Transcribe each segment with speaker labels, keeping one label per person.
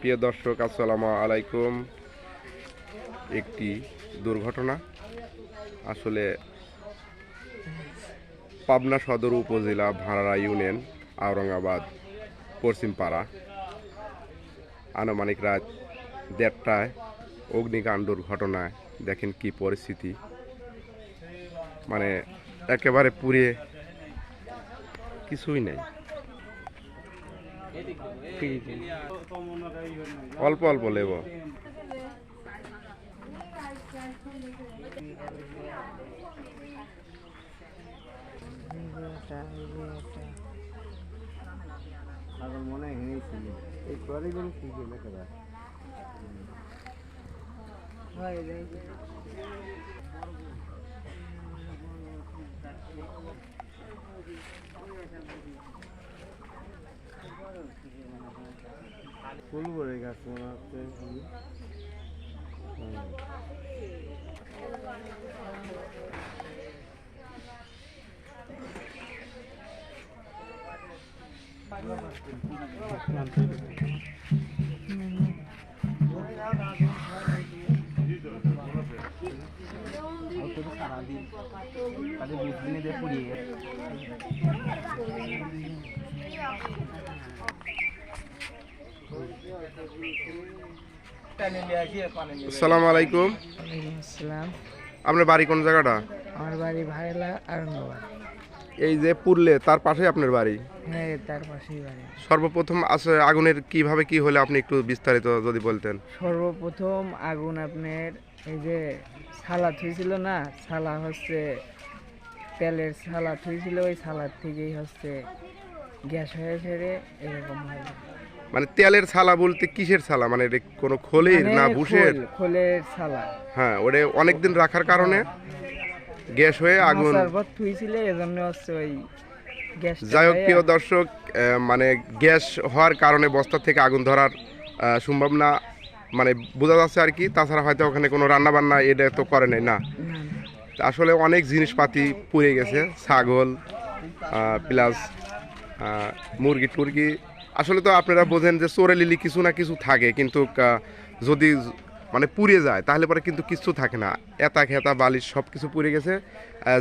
Speaker 1: প্রিয় দর্শক, আসসালামু আলাইকুম। একটি দুর্ঘটনা। আসলে পাবনা সদর উপজেলা ভাড়া ইউনিয়ন, আওরঙ্গাবাদ, পশ্চিমপাড়া। আনুমানিক রাত দেড়টায় অগ্নিকাণ্ডর ঘটনায় দেখেন কি পরিস্থিতি। মানে একেবারে পুড়ে কিছুই নেই। অল্প অল্প লেব
Speaker 2: আমার মনে হয় হেনেছিল এই কলেজের কি কি লেখা ফুল ভরে গেছে মনে হচ্ছে হুম। সারাদিন তাদের বিশ দিনে দিয়ে পুড়িয়ে গেছে
Speaker 1: আসসালামু আলাইকুম।
Speaker 3: আসসালাম।
Speaker 1: আপনার বাড়ি কোন জায়গাটা?
Speaker 3: আমার বাড়ি ভাইলা আরঙ্গাবাদ
Speaker 1: এই যে পুরলে তার পাশে আপনার বাড়ি?
Speaker 3: হ্যাঁ তার পাশেই বাড়ি।
Speaker 1: সর্বপ্রথম আসে আগুনের কীভাবে কি হলে আপনি একটু বিস্তারিত যদি বলতেন?
Speaker 3: সর্বপ্রথম আগুন আপনার এই যে সালাদ হয়েছিল না সালা হচ্ছে তেলের সালাদ হয়েছিল ওই সালাদ থেকেই হচ্ছে গ্যাস হয়ে ছেড়ে এরকম হয়
Speaker 1: মানে তেলের ছালা বলতে কিসের ছালা? মানে কোনো খোলের না
Speaker 3: মানে
Speaker 1: বুশের
Speaker 3: খোল- খোলের সালা
Speaker 1: হ্যাঁ ওটা অনেকদিন রাখার কারণে গ্যাস হয়ে আগুন
Speaker 3: এজন্য হচ্ছে ওই
Speaker 1: যাই হোক প্রিয় দর্শক মানে গ্যাস হওয়ার কারণে বস্তা থেকে আগুন ধরার সম্ভাবনা মানে বোঝা যাচ্ছে আর কি। তাছাড়া হয়তো ওখানে কোনো রান্না বান্না এটা তো করে নাই না। আসলে অনেক জিনিসপাতি পুড়ে গেছে ছাগল প্লাস মুরগি টুরগি আসলে তো আপনারা বোঝেন যে চোরে লিলি কিছু না কিছু থাকে, কিন্তু যদি মানে পুড়ে যায়, তাহলে পরে কিন্তু কিছু থাকে না। এতা, খেতা, বালিশ সব কিছু পুড়ে গেছে।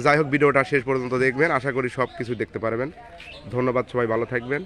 Speaker 1: যাই হোক, ভিডিওটা শেষ পর্যন্ত দেখবেন। আশা করি সব কিছু দেখতে পারবেন। ধন্যবাদ, সবাই ভালো থাকবেন।